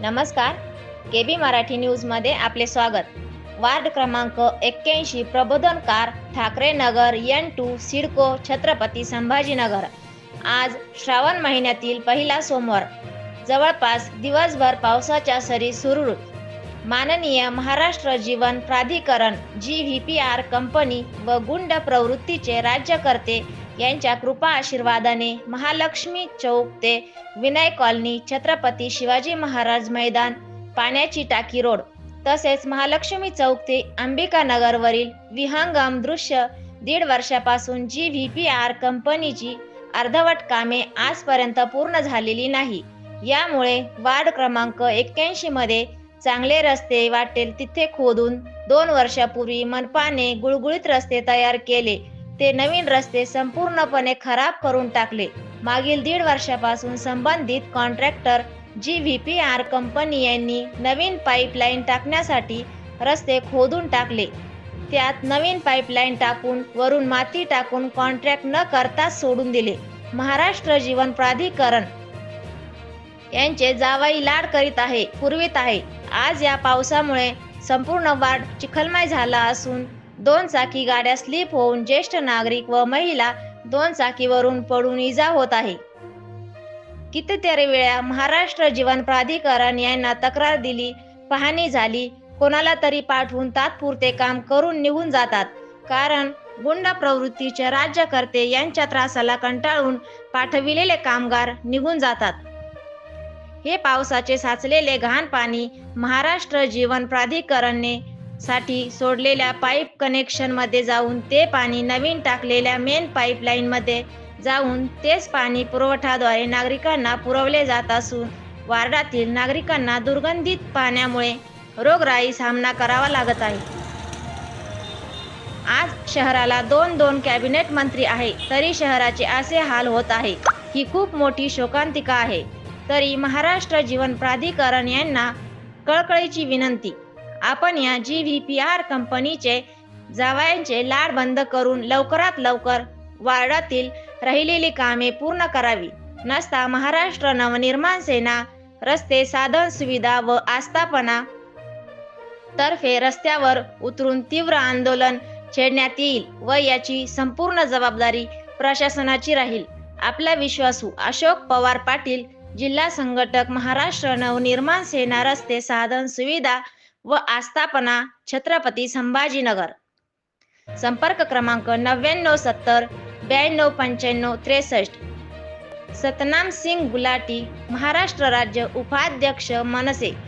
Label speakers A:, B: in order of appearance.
A: नमस्कार. केबी मराठी न्यूजमध्ये आपले स्वागत. वार्ड क्रमांक एक्क्याऐंशी प्रबोधनकार ठाकरे नगर एन टू सिडको छत्रपती संभाजीनगर. आज श्रावण महिन्यातील पहिला सोमवार. जवळपास दिवसभर पावसाच्या सरी सुरू. माननीय Maharashtra Jeevan Pradhikaran G V P R company व गुंड प्रवृत्तीचे राज्यकर्ते यांच्या कृपा आशीर्वादाने महालक्ष्मी चौक ते विनय कॉलनी छत्रपती शिवाजी महाराज मैदान पाण्याची टाकी रोड तसेच महालक्ष्मी चौक ते अंबिका नगरवरील विहंगम दृश्य दीड वर्षापासून जी व्ही पी आर कंपनीची अर्धवट कामे आजपर्यंत पूर्ण झालेली नाही. यामुळे वार्ड क्रमांक एक्क्याऐंशी मध्ये चांगले रस्ते वाटेल तिथे खोदून दोन वर्षापूर्वी मनपाने गुळगुळीत रस्ते तयार केले. ते नवीन रस्ते संपूर्णपणे खराब करून टाकले. मागील दीड वर्षापासून संबंधित contractor G V P R company यांनी नवीन पाईपलाईन टाकण्यासाठी रस्ते खोदून टाकले. त्यात नवीन पाईपलाईन टाकून वरून माती टाकून कॉन्ट्रॅक्ट न करताच सोडून दिले. महाराष्ट्र जीवन प्राधिकरण यांचे जावाई लाड करीत आहे पुरवित आहे. आज या पावसामुळे संपूर्ण वाढ चिखलमय झाला असून दोन चाकी गाड्या स्लिप होऊन ज्येष्ठ नागरिक व महिला दोन चाकीवरून पडून इजा होत आहे. कितीतरी वेळा महाराष्ट्र जीवन प्राधिकरण यांना तक्रार दिली पाहणी झाली कोणाला तरी पाठवून तात्पुरते काम करून निघून जातात. कारण गुंड प्रवृत्तीचे राज्यकर्ते यांच्या त्रासाला कंटाळून पाठविलेले कामगार निघून जातात. हे पावसाचे साचलेले घाण पाणी महाराष्ट्र जीवन प्राधिकरणने साठी सोडलेल्या पाईप कनेक्शनमध्ये जाऊन ते पाणी नवीन टाकलेल्या मेन पाईपलाईन मध्ये जाऊन तेच पाणी पुरवठाद्वारे नागरिकांना पुरवले जात असून वार्डातील नागरिकांना दुर्गंधित पाण्यामुळे रोगराई सामना करावा लागत आहे. आज शहराला दोन दोन कॅबिनेट मंत्री आहे तरी शहराचे असे हाल होत आहे ही खूप मोठी शोकांतिका आहे. तरी महाराष्ट्र जीवन प्राधिकरण यांना कळकळीची विनंती आपण या जी व्ही पी आर कंपनीचे जावयांचे लाड बंद करून लवकरात लवकर वार्डातील राहिलेली कामे पूर्ण करावी. नसता महाराष्ट्र नवनिर्माण सेना रस्ते साधन सुविधा व आस्थापना तर्फे रस्त्यावर उतरून तीव्र आंदोलन छेडण्यात येईल व याची संपूर्ण जबाबदारी प्रशासनाची राहील. आपला विश्वासू अशोक पवार पाटील जिल्हा संघटक महाराष्ट्र नवनिर्माण सेना रस्ते साधन सुविधा व आस्थापना छत्रपती संभाजीनगर. संपर्क क्रमांक नव्याण्णव सत्तर ब्याण्णव पंच्याण्णव त्रेसष्ट. सतनाम सिंग गुलाटी महाराष्ट्र राज्य उपाध्यक्ष मनसे.